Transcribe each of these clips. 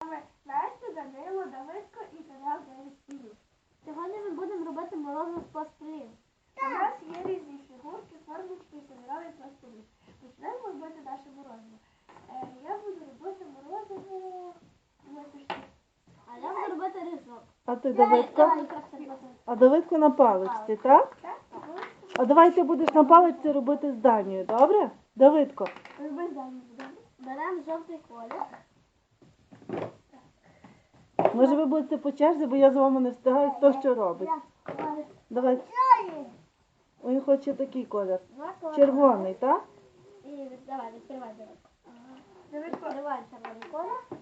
Настя, Данило, Давидко і канал 9 плюс. Сьогодні ми будемо робити морозиво з пластилін. У нас є різні фігурки, формочки і кольоровий пластилін. Почнемо робити наше морозиво. Е, я буду робити морозиво. випишіть. А я буду робити різок. А ти Давидко? А Давидко на паличці, так? Так? А давай ти будеш на паличці робити з Данією, добре? Давидко. Роби будемо. Беремо жовтий колір. Може ви будете по черзі, бо я з вами не встигаю, хто що робить. Давай. Він хоче такий колір. Червоний, так? І давай, відкривай, давай. Відкривай червоний колір.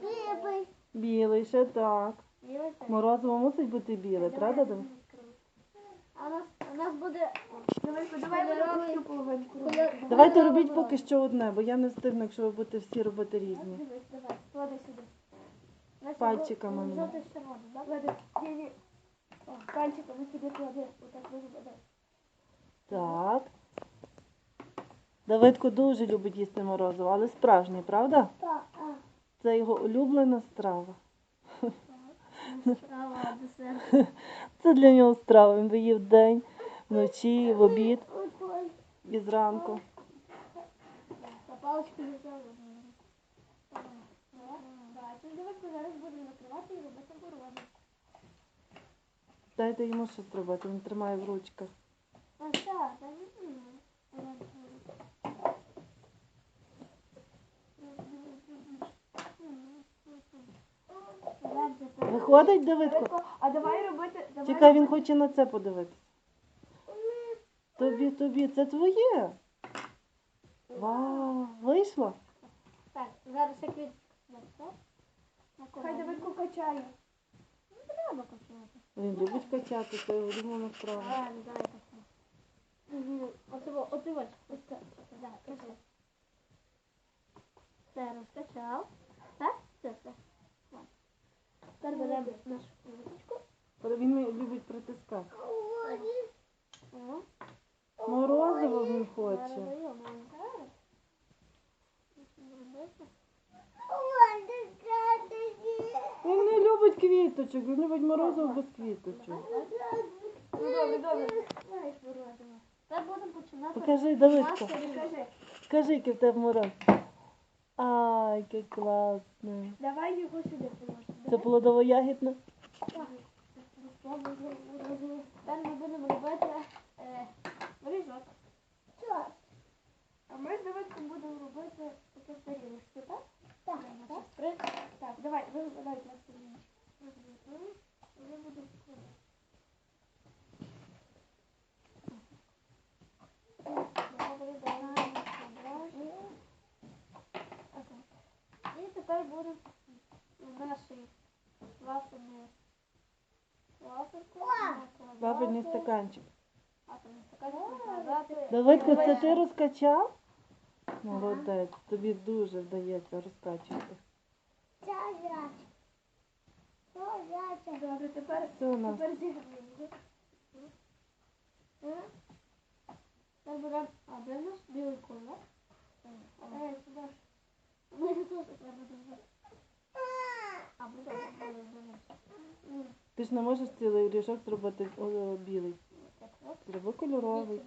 Білий. Білий ще так. Білий. Морозиво мусить бути біле, правда? А у нас, у нас буде Давидко, давай половинку робити. Давайте робіть поки що одне, бо я не встигну, якщо ви будете всі робити різні. Дивись, давай, клади сюди. Значить, Пальчиками жов- мене. З червоним, так? Клади, ні, ні. О, пальчиками сюди клади, отак виробити. Так. Давидко дуже любить їсти морозиво, але справжнє, правда? Так, а. Це його улюблена страва. Справа десерт. Це для нього страва. Він би їв день, вночі, в обід і зранку. Та не взяли. Зараз буде накривати і робити морозиво. Дайте йому щось робити, він тримає в ручках. А так, та. Виходить? Давидко, а давай робити, давай Чекай, він хоче на це подивитися. Тобі, тобі, це твоє. Вау, вийшло? Так, зараз я квіточку. Бачите? Хай. Давидко качає. Не треба качувати. Він любить качати, це його улюблена справа. А, ну давай качати. Оце, оце ось. Ось це. Да, качай. Все, розкачав. Так? Все, все. Ладно. Тепер беремо нашу квіточку. Він любить притискати. О. Морозиво він хоче. Він не любить квіточок, він любить морозиво без квіточок. Ну добре, добре. Знаєш, будемо починати. Покажи, Давидко. нашу Скажи, який в тебе мороз. Ай, яке класне. давай його сюди положимо. Це плодово-ягідне? Тепер ми будемо робити е, ріжок. А ми з Давидком будемо робити таке в тарілочці, так? Так, так. Так, давай, розбирай на сторіночку. Розбирай. Я буду вкладати. Добре, давай, добре. І тепер будемо наші вафельні вафельку Вафельний стаканчик. Давидко, це ти розкачав? Молодець, тобі дуже вдається розкачувати. Добре, тепер, Це у нас. тепер зіграємо. Тепер беремо, а де наш білий колір? Сюди. А, буде добре. Ти ж не можеш цілий ріжок зробити білий. Зроби кольоровий.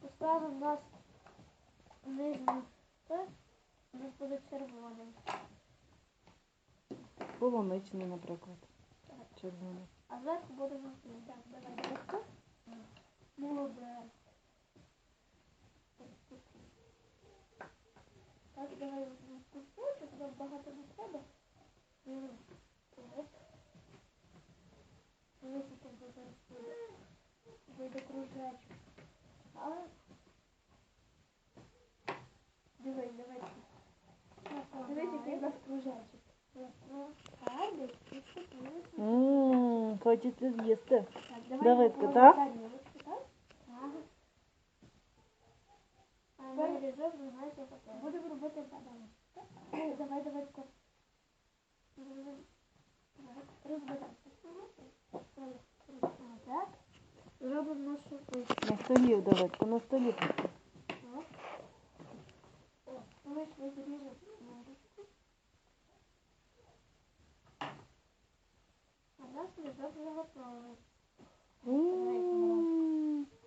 Поставимо нас нижню у нас буде червоний. Полуничний, наприклад. Червоний. А зверху буде жовтий. Так, давай дивися. Так, давай візьмемо кусочок, нам багато не треба. Мгм. Оп. Дивись, як буде зараз буде. Вийде кружечок. А? Дивись, давай. Дивись, який у нас кружечок. Ну, гарний. і красивий. Ммм, хочеться з'їсти. Так, давай Давидко, на так? тарілочку, так? робимо нашу... На столі давайте на столі. А нас.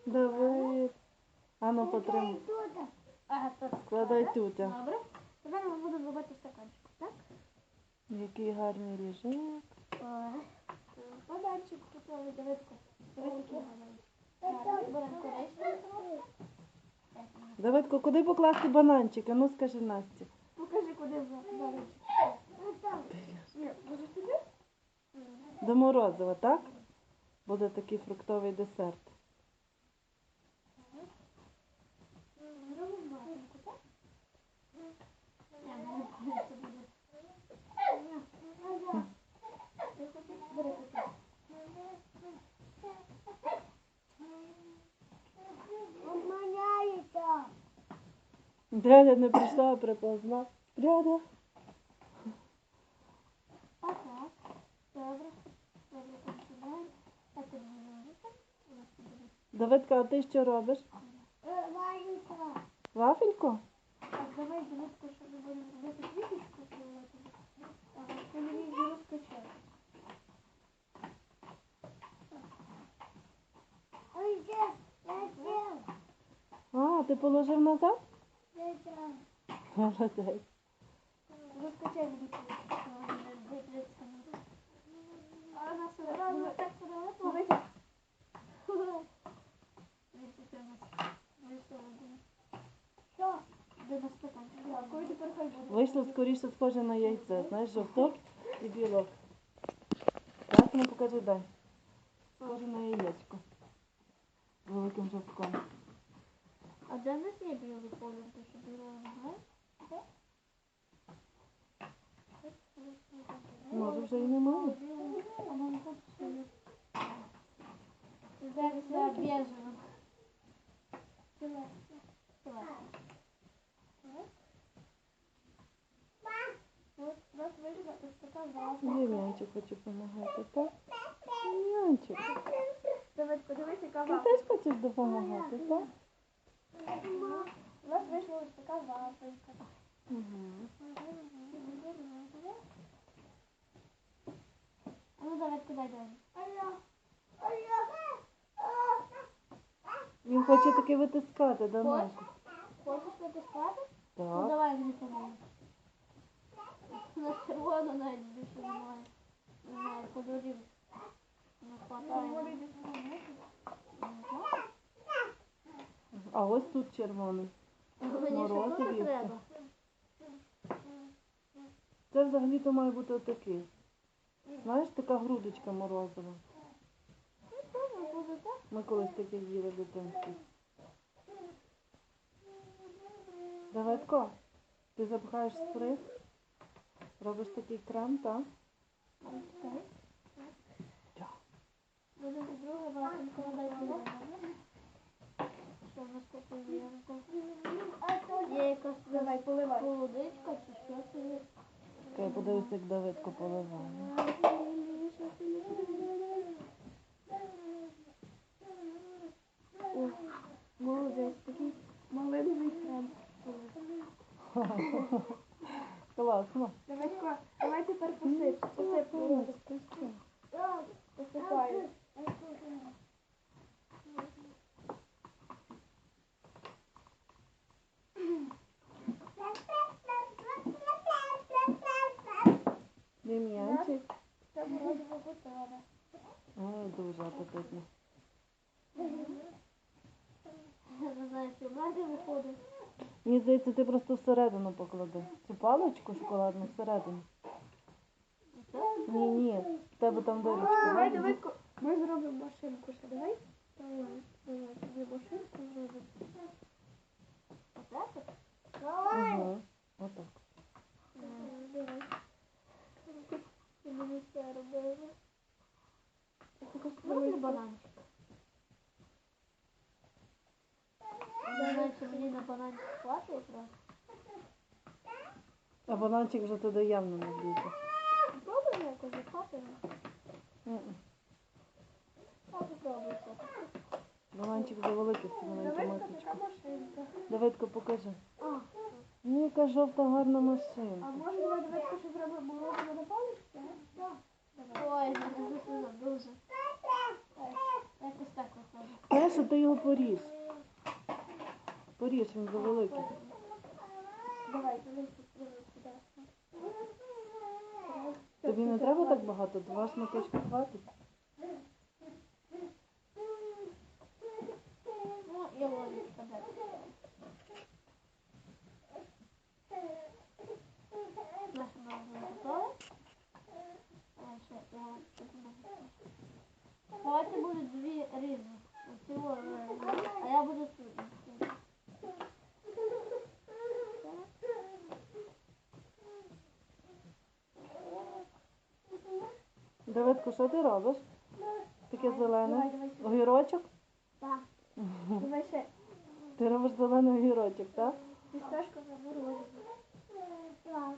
Давай. А ну потримай. Складай тут. Добре. Тепер ми будемо робити стаканчик, так? Який гарний ліжок. Поданчик купили, дивитися. Давидко, куди покласти бананчик? А ну скажи Насті. Покажи, куди бананчик. До морозива, так? Буде такий фруктовий десерт. Маленьку, так? Ні, в мене це буде. Ти хочеш? Бери таку. Дядя не прийшла, а приповзла. Ага. Добре. Добре, можете? Давидка, а ти що робиш? Вафельку? Так, давай дивитку, що ми будемо робити квіточку. Ага, ти мені її розкачати. А, ти положив назад? Молодець. Розкачай мені. А одразу так. Що? Тепер хай буде. Вийшло скоріше схоже на яйце. Знаєш, жовток і білок. Так, ну покажи дай. Схоже на яєчко. З великим жовтком. Немає? Може вже і немає. Зараз я біжево. От, у нас вийшла ось така ваза. Єм'янчик хоче допомагати, так? Єм'янчик. Давид, подивись, яка Ти теж хочеш допомагати, так? У нас вийшла ось така. Угу. А ну давай кидай далі. Він хоче таки витискати, Данаку. Хочеш натискати? Ну давай мені помогу. На червоно навіть більше немає. Немає кольорів. Не хватає. А ось тут червоний. Треба. Це взагалі-то має бути отакий. Знаєш, така грудочка так. Ми колись таке їли в дитинстві. Давидко, ти запхаєш сприт, робиш такий крем, так? Буде друга вафелька, надай сюди. Що в нас тут є? Якась Давай, поливай. холодичка чи що це є? Чекай, подивись, як Давидко поливає. О, молодець, такий Малиновий крем. Класно. Давидко, давай тепер посип. Посип. Посипаю. Дем'янчик. Це морозиво готове. Ой, дуже апетитно. Не знаю, виходить. Мені здається, ти просто всередину поклади. Цю паличку шоколадну всередину. Ні, ні, в тебе там дирочка. Давай, да? Давидко, ми зробимо машинку ще. Давай. Давай, давай, тобі машинку зробимо. Отак от? Угу. Отак. Давай. Ти мені все робила. Можна бананчик? Чи мені на бананчик хватить якраз. А бананчик вже туди явно не влізе. Пробуємо якось захватимо. А попробуй. Бананчик завеликий, це маленька Давидко, така машинка. Давидко, покажи. А, Ну, Ніка жовта гарна машина. А може давай давай що зробимо молоко на паличці? Так. Ой, дуже дуже. Якось так виходить. Знаєш, ти його поріж. Поріж, він завеликий. Давай, давай, давай. Тобі не треба так багато? Два шматочки хватить? Давидко, що ти робиш? Таке зелене. Огірочок? Так. Давай ще. Ти робиш зелений огірочок, так? Фісташкове морозиво. Так.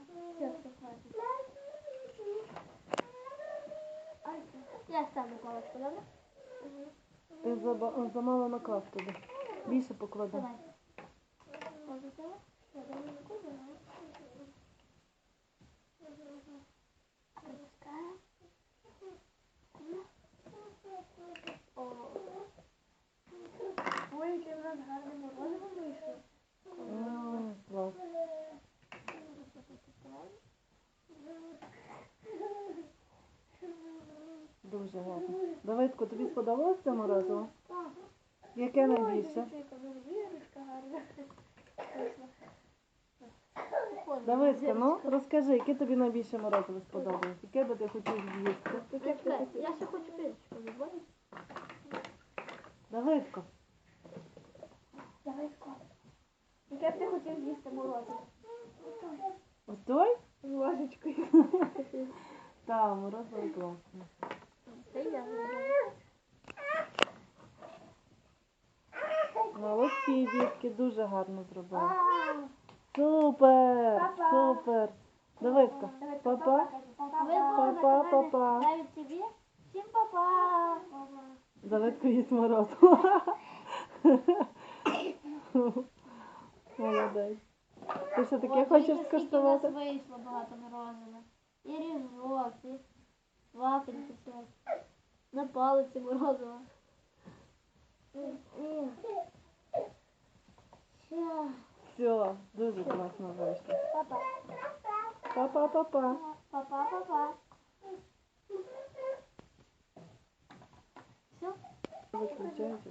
Я ставлю палочку, добре? Ти замало наклав туди. Більше поклади. Давай. Може це? Я думаю, не куди, Пропускаємо. О, Ой, яке в нас гарне морозиво вийшло. М, Клас. Дуже гарно. Давидко, тобі сподобалось це морозиво? так. Яке найбільше? Давидко, ну розкажи, яке тобі найбільше морозиво сподобалось? Яке би ти хотів з'їсти? Чекай, Я ще хочу пиріжку, не будеш? Давидко, Яке б ти хотів з'їсти морозиво? отой? З ложечкою. Так, морозиво класне. Молодці, дітки, дуже гарно зробили. Супер! Супер! Давидко, Давай, папа. Па-па. Па-па. Навіть тобі. Всім папа! Давидко їсть морозиво. Молодець. Ти що таке хочеш скуштувати? в нас вийшло багато морозива. І ріжок, і вафельки всякі. На палиці морозиво. Ща. Все, дуже класно вийшло. Папа. Па-па-па-па. Папа, папа. Все? Виключається.